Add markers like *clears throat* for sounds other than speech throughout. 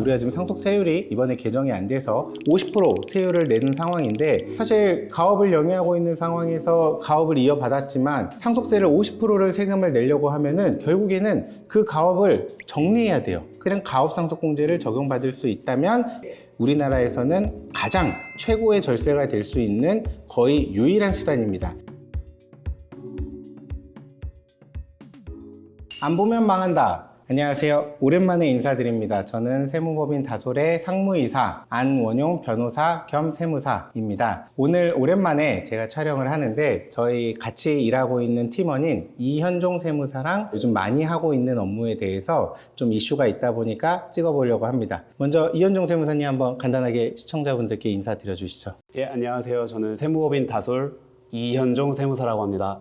우리가 지금 상속세율이 이번에 개정이 안 돼서 50% 세율을 내는 상황인데 사실 가업을 영위하고 있는 상황에서 가업을 이어받았지만 상속세를 50%를 세금을 내려고 하면은 결국에는 그 가업을 정리해야 돼요. 그냥 가업 상속공제를 적용받을 수 있다면 우리나라에서는 가장 최고의 절세가 될 수 있는 거의 유일한 수단입니다. 안 보면 망한다. 안녕하세요. 오랜만에 인사드립니다. 저는 세무법인 다솔의 상무이사 안원용 변호사 겸 세무사입니다. 오늘 오랜만에 제가 촬영을 하는데 저희 같이 일하고 있는 팀원인 이현종 세무사랑 요즘 많이 하고 있는 업무에 대해서 좀 이슈가 있다 보니까 찍어보려고 합니다. 먼저 이현종 세무사님 한번 간단하게 시청자분들께 인사드려 주시죠. 예, 안녕하세요. 저는 세무법인 다솔 이현종 세무사라고 합니다.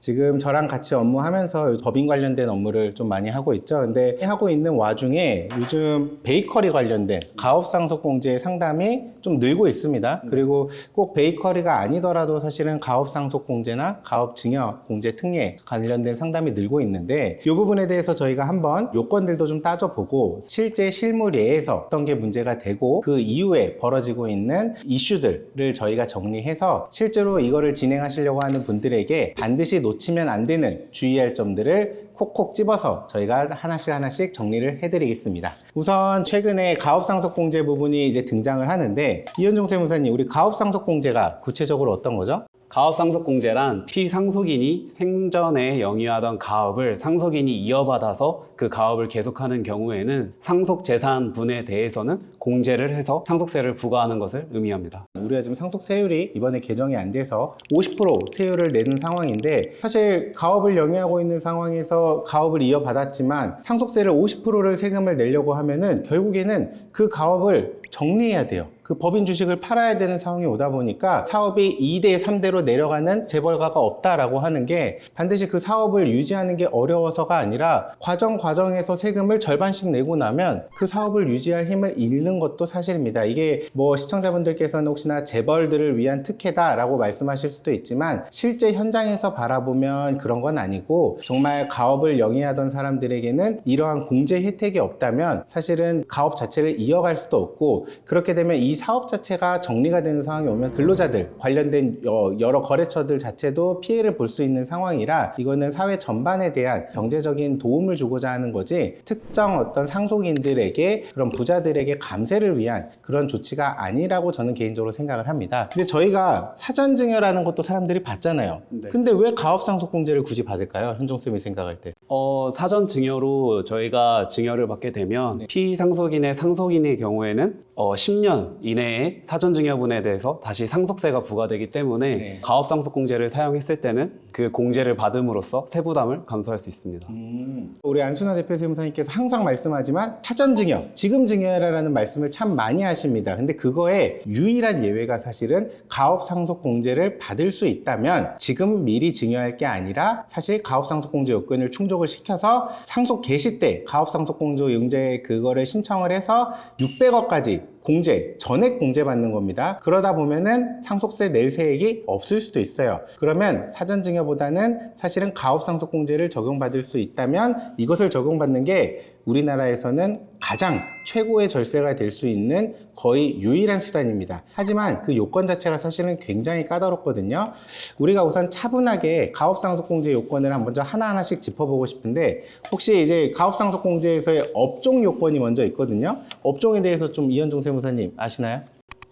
지금 저랑 같이 업무하면서 법인 관련된 업무를 좀 많이 하고 있죠. 근데 하고 있는 와중에 요즘 베이커리 관련된 가업상속공제 상담이 좀 늘고 있습니다. 그리고 꼭 베이커리가 아니더라도 사실은 가업상속공제나 가업증여공제 특례 관련된 상담이 늘고 있는데 이 부분에 대해서 저희가 한번 요건들도 좀 따져보고 실제 실무례에서 어떤 게 문제가 되고 그 이후에 벌어지고 있는 이슈들을 저희가 정리해서 실제로 이거를 진행하시려고 하는 분들에게 반드시 놓치면 안 되는 주의할 점들을 콕콕 집어서 저희가 하나씩 하나씩 정리를 해드리겠습니다. 우선 최근에 가업상속공제 부분이 이제 등장을 하는데 이현종 세무사님 우리 가업상속공제가 구체적으로 어떤 거죠? 가업상속공제란 피상속인이 생전에 영위하던 가업을 상속인이 이어받아서 그 가업을 계속하는 경우에는 상속재산분에 대해서는 공제를 해서 상속세를 부과하는 것을 의미합니다. 우리가 지금 상속세율이 이번에 개정이 안 돼서 50% 세율을 내는 상황인데 사실 가업을 영위하고 있는 상황에서 가업을 이어받았지만 상속세를 50%를 세금을 내려고 하면은 결국에는 그 가업을 정리해야 돼요. 그 법인 주식을 팔아야 되는 상황이 오다 보니까 사업이 2대 3대로 내려가는 재벌가가 없다라고 하는 게 반드시 그 사업을 유지하는 게 어려워서가 아니라 과정 과정에서 세금을 절반씩 내고 나면 그 사업을 유지할 힘을 잃는 것도 사실입니다. 이게 뭐 시청자분들께서는 혹시나 재벌들을 위한 특혜다라고 말씀하실 수도 있지만 실제 현장에서 바라보면 그런 건 아니고 정말 가업을 영위하던 사람들에게는 이러한 공제 혜택이 없다면 사실은 가업 자체를 이어갈 수도 없고 그렇게 되면 이 사업 자체가 정리가 되는 상황이 오면 근로자들 관련된 여- 여러 거래처들 자체도 피해를 볼 수 있는 상황이라 이거는 사회 전반에 대한 경제적인 도움을 주고자 하는 거지 특정 어떤 상속인들에게 그런 부자들에게 감세를 위한 그런 조치가 아니라고 저는 개인적으로 생각을 합니다. 근데 저희가 사전 증여라는 것도 사람들이 받잖아요. 네. 근데 왜 가업상속공제를 굳이 받을까요? 현종 쌤이 생각할 때. 어, 사전 증여로 저희가 증여를 받게 되면 네. 피상속인의 상속인의 경우에는 어, 10년 이내에 사전 증여분에 대해서 다시 상속세가 부과되기 때문에 네. 가업상속공제를 사용했을 때는 그 공제를 받음으로써 세부담을 감소할 수 있습니다. 음. 우리 안순아 대표 세무사님께서 항상 말씀하지만 사전 증여, 지금 증여라는 말씀을 참 많이 하십니다. 근데 그거에 유일한 예외가 사실은 가업 상속 공제를 받을 수 있다면 지금 미리 증여할 게 아니라 사실 가업 상속 공제 요건을 충족 을 시켜서 상속 개시 때 가업 상속 공제 용제 그거를 신청을 해서 600억까지 공제, 전액 공제 받는 겁니다. 그러다 보면은 상속세 낼 세액이 없을 수도 있어요. 그러면 사전 증여보다는 사실은 가업 상속 공제를 적용받을 수 있다면 이것을 적용받는 게 우리나라에서는 가장 최고의 절세가 될 수 있는 거의 유일한 수단입니다. 하지만 그 요건 자체가 사실은 굉장히 까다롭거든요. 우리가 우선 차분하게 가업상속공제 요건을 먼저 하나하나씩 짚어보고 싶은데 혹시 이제 가업상속공제에서의 업종 요건이 먼저 있거든요. 업종에 대해서 좀 이현종 세무사님 아시나요?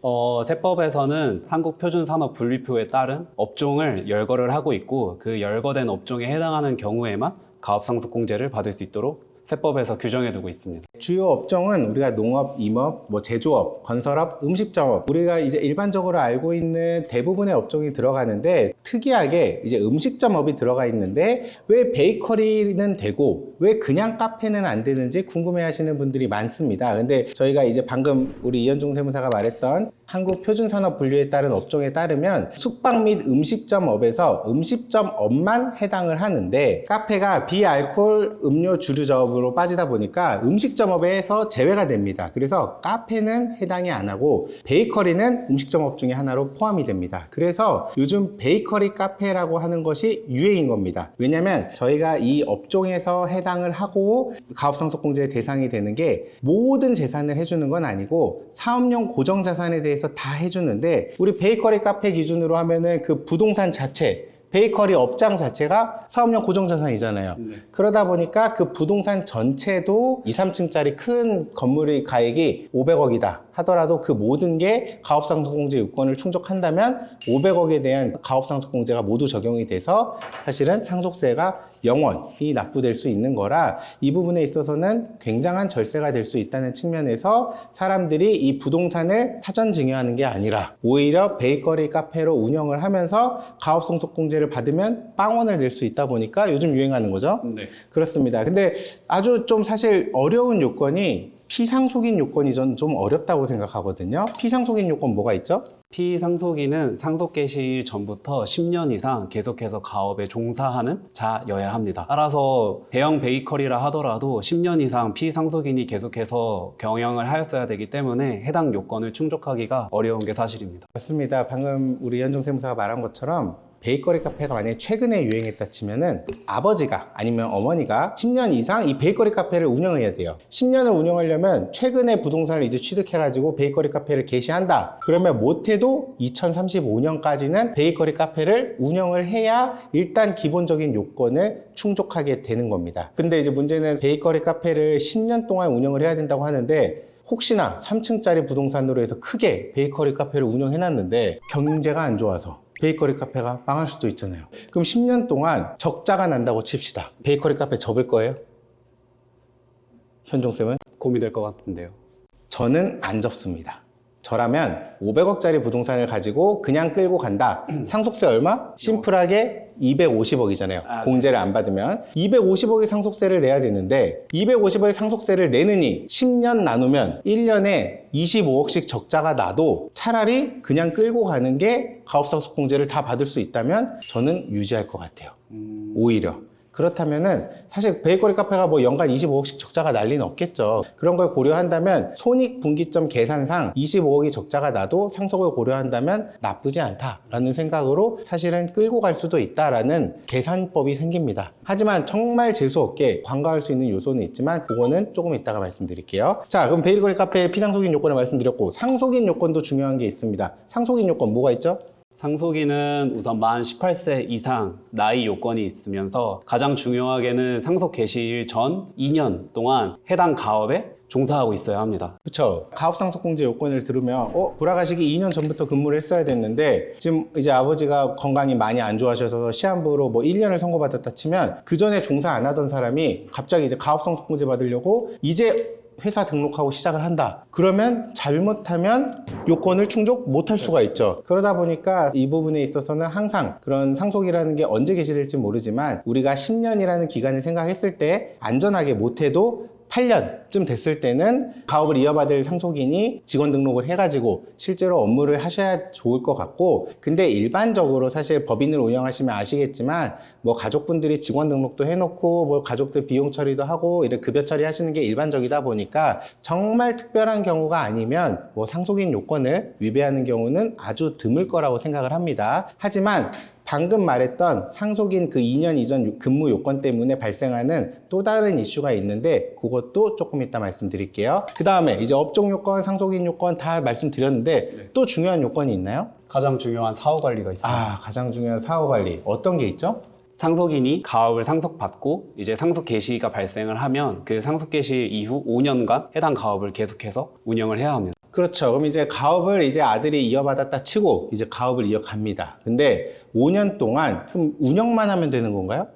어, 세법에서는 한국표준산업분리표에 따른 업종을 열거를 하고 있고 그 열거된 업종에 해당하는 경우에만 가업상속공제를 받을 수 있도록 세법에서 규정해 두고 있습니다. 주요 업종은 우리가 농업, 임업, 뭐 제조업, 건설업, 음식점업 우리가 이제 일반적으로 알고 있는 대부분의 업종이 들어가는데 특이하게 이제 음식점업이 들어가 있는데 왜 베이커리는 되고 왜 그냥 카페는 안 되는지 궁금해하시는 분들이 많습니다. 근데 저희가 이제 방금 우리 이현종 세무사가 말했던 한국 표준산업 분류에 따른 업종에 따르면 숙박 및 음식점 업에서 음식점 업만 해당을 하는데 카페가 비알콜 음료 주류점으로 빠지다 보니까 음식점 업에서 제외가 됩니다. 그래서 카페는 해당이 안 하고 베이커리는 음식점 업 중에 하나로 포함이 됩니다. 그래서 요즘 베이커리 카페라고 하는 것이 유행인 겁니다. 왜냐면 저희가 이 업종에서 해당을 하고 가업상속공제의 대상이 되는 게 모든 재산을 해주는 건 아니고 사업용 고정 자산에 대해 서 다 해주는데 우리 베이커리 카페 기준으로 하면은 그 부동산 자체 베이커리 업장 자체가 사업용 고정자산이잖아요. 그러다 보니까 그 부동산 전체도 2, 3층짜리 큰 건물의 가액이 500억이다 하더라도 그 모든 게 가업상속공제 요건을 충족한다면 500억에 대한 가업상속공제가 모두 적용이 돼서 사실은 상속세가 영원히 납부될 수 있는 거라 이 부분에 있어서는 굉장한 절세가 될 수 있다는 측면에서 사람들이 이 부동산을 사전 증여하는 게 아니라 오히려 베이커리 카페로 운영을 하면서 가업상속공제를 받으면 빵원을 낼 수 있다 보니까 요즘 유행하는 거죠. 네. 그렇습니다. 근데 아주 좀 사실 어려운 요건이 피상속인 요건이 전 좀 어렵다고 생각하거든요. 피상속인 요건 뭐가 있죠? 피상속인은 상속 개시일 전부터 10년 이상 계속해서 가업에 종사하는 자여야 합니다. 따라서 대형 베이커리라 하더라도 10년 이상 피상속인이 계속해서 경영을 하였어야 되기 때문에 해당 요건을 충족하기가 어려운 게 사실입니다. 맞습니다. 방금 우리 현종 세무사가 말한 것처럼 베이커리 카페가 만약에 최근에 유행했다 치면은 아버지가 아니면 어머니가 10년 이상 이 베이커리 카페를 운영해야 돼요. 10년을 운영하려면 최근에 부동산을 이제 취득해가지고 베이커리 카페를 개시한다. 그러면 못해도 2035년까지는 베이커리 카페를 운영을 해야 일단 기본적인 요건을 충족하게 되는 겁니다. 근데 이제 문제는 베이커리 카페를 10년 동안 운영을 해야 된다고 하는데 혹시나 3층짜리 부동산으로 해서 크게 베이커리 카페를 운영해놨는데 경제가 안 좋아서 베이커리 카페가 망할 수도 있잖아요. 그럼 10년 동안 적자가 난다고 칩시다. 베이커리 카페 접을 거예요? 현종쌤은? 고민될 것 같은데요. 저는 안 접습니다. 저라면 500억짜리 부동산을 가지고 그냥 끌고 간다. *clears throat* 상속세 얼마? 심플하게 250억이잖아요. 아, 네. 공제를 안 받으면 250억의 상속세를 내야 되는데 250억의 상속세를 내느니 10년 나누면 1년에 25억씩 적자가 나도 차라리 그냥 끌고 가는 게 가업상속공제를 다 받을 수 있다면 저는 유지할 것 같아요. 음, 오히려. 그렇다면은 사실 베이커리 카페가 뭐 연간 25억씩 적자가 날 리는 없겠죠. 그런 걸 고려한다면 손익 분기점 계산상 25억이 적자가 나도 상속을 고려한다면 나쁘지 않다라는 생각으로 사실은 끌고 갈 수도 있다라는 계산법이 생깁니다. 하지만 정말 재수 없게 관가할 수 있는 요소는 있지만 그거는 조금 이따가 말씀드릴게요. 자, 그럼 베이커리 카페의 피상속인 요건을 말씀드렸고 상속인 요건도 중요한 게 있습니다. 상속인 요건 뭐가 있죠? 상속인은 우선 만 18세 이상 나이 요건이 있으면서 가장 중요하게는 상속 개시일 전 2년 동안 해당 가업에 종사하고 있어야 합니다. 그렇죠. 가업상속공제 요건을 들으면 어 돌아가시기 2년 전부터 근무를 했어야 됐는데 지금 이제 아버지가 건강이 많이 안 좋아하셔서 시한부로 뭐 1년을 선고받았다 치면 그 전에 종사 안 하던 사람이 갑자기 이제 가업상속공제 받으려고 이제 회사 등록하고 시작을 한다. 그러면 잘못하면 요건을 충족 못할 수가 있죠. 그러다 보니까 이 부분에 있어서는 항상 그런 상속이라는 게 언제 개시될지 모르지만 우리가 10년이라는 기간을 생각했을 때 안전하게 못해도 8년쯤 됐을 때는 가업을 이어받을 상속인이 직원 등록을 해가지고 실제로 업무를 하셔야 좋을 것 같고 근데 일반적으로 사실 법인을 운영하시면 아시겠지만 뭐 가족분들이 직원 등록도 해놓고 뭐 가족들 비용 처리도 하고 이런 급여 처리하시는 게 일반적이다 보니까 정말 특별한 경우가 아니면 뭐 상속인 요건을 위배하는 경우는 아주 드물 거라고 생각을 합니다. 하지만 방금 말했던 상속인 그 2년 이전 근무 요건 때문에 발생하는 또 다른 이슈가 있는데 그것도 조금 이따 말씀드릴게요. 그 다음에 이제 업종 요건, 상속인 요건 다 말씀드렸는데 또 중요한 요건이 있나요? 가장 중요한 사후 관리가 있습니다. 아, 가장 중요한 사후 관리. 어떤 게 있죠? 상속인이 가업을 상속받고 이제 상속 개시가 발생을 하면 그 상속 개시 이후 5년간 해당 가업을 계속해서 운영을 해야 합니다. 그렇죠. 그럼 이제 가업을 이제 아들이 이어받았다 치고 이제 가업을 이어갑니다. 근데 5년 동안 그럼 운영만 하면 되는 건가요?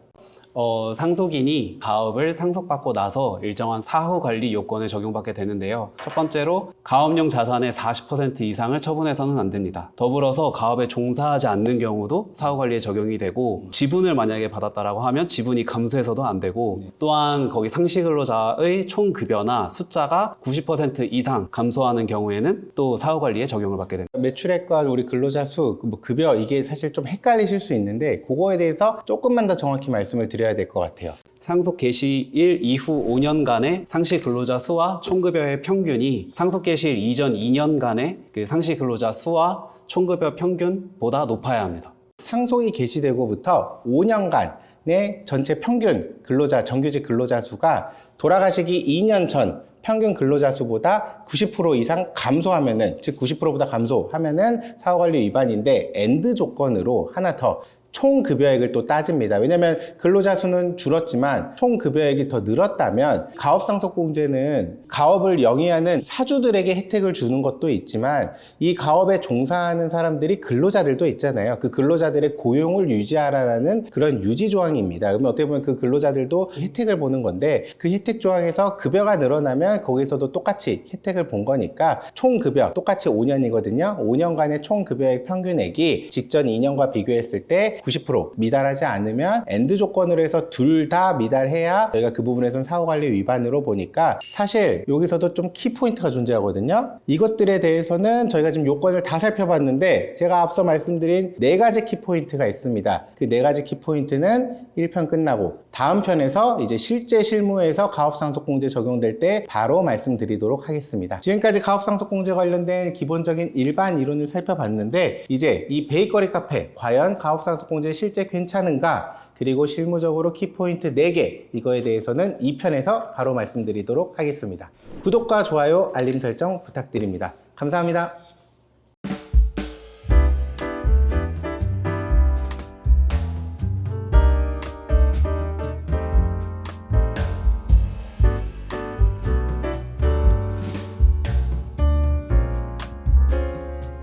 어, 상속인이 가업을 상속받고 나서 일정한 사후 관리 요건을 적용받게 되는데요. 첫 번째로 가업용 자산의 40% 이상을 처분해서는 안 됩니다. 더불어서 가업에 종사하지 않는 경우도 사후 관리에 적용이 되고 지분을 만약에 받았다라고 하면 지분이 감소해서도 안 되고 또한 거기 상시 근로자의 총 급여나 숫자가 90% 이상 감소하는 경우에는 또 사후 관리에 적용을 받게 됩니다. 매출액과 우리 근로자 수, 뭐 급여 이게 사실 좀 헷갈리실 수 있는데 그거에 대해서 조금만 더 정확히 말씀을 드려야 될 것 같아요. 상속 개시일 이후 5년간의 상시 근로자 수와 총급여의 평균이 상속 개시일 이전 2년간의 그 상시 근로자 수와 총급여 평균보다 높아야 합니다. 상속이 개시되고부터 5년간 의 전체 평균 근로자 정규직 근로자 수가 돌아가시기 2년 전 평균 근로자 수보다 90% 이상 감소하면은 즉 90%보다 감소하면은 사후관리 위반인데 엔드 조건으로 하나 더 총 급여액을 또 따집니다. 왜냐하면 근로자 수는 줄었지만 총 급여액이 더 늘었다면 가업상속공제는 가업을 영위하는 사주들에게 혜택을 주는 것도 있지만 이 가업에 종사하는 사람들이 근로자들도 있잖아요. 그 근로자들의 고용을 유지하라는 그런 유지 조항입니다. 그러면 어떻게 보면 그 근로자들도 혜택을 보는 건데 그 혜택 조항에서 급여가 늘어나면 거기서도 똑같이 혜택을 본 거니까 총 급여 똑같이 5년이거든요. 5년간의 총 급여액 평균액이 직전 2년과 비교했을 때90% 미달하지 않으면 엔드 조건으로 해서 둘 다 미달해야 저희가 그 부분에서는 사후관리 위반으로 보니까 사실 여기서도 좀 키포인트가 존재하거든요. 이것들에 대해서는 저희가 지금 요건을 다 살펴봤는데 제가 앞서 말씀드린 네 가지 키포인트가 있습니다. 그 네 가지 키포인트는 1편 끝나고 다음 편에서 이제 실제 실무에서 가업상속공제 적용될 때 바로 말씀드리도록 하겠습니다. 지금까지 가업상속공제 관련된 기본적인 일반 이론을 살펴봤는데 이제 이 베이커리 카페 과연 가업상속 공제 실제 괜찮은가 그리고 실무적으로 키포인트 4개 이거에 대해서는 2편에서 바로 말씀드리도록 하겠습니다. 구독과 좋아요, 알림 설정 부탁드립니다. 감사합니다.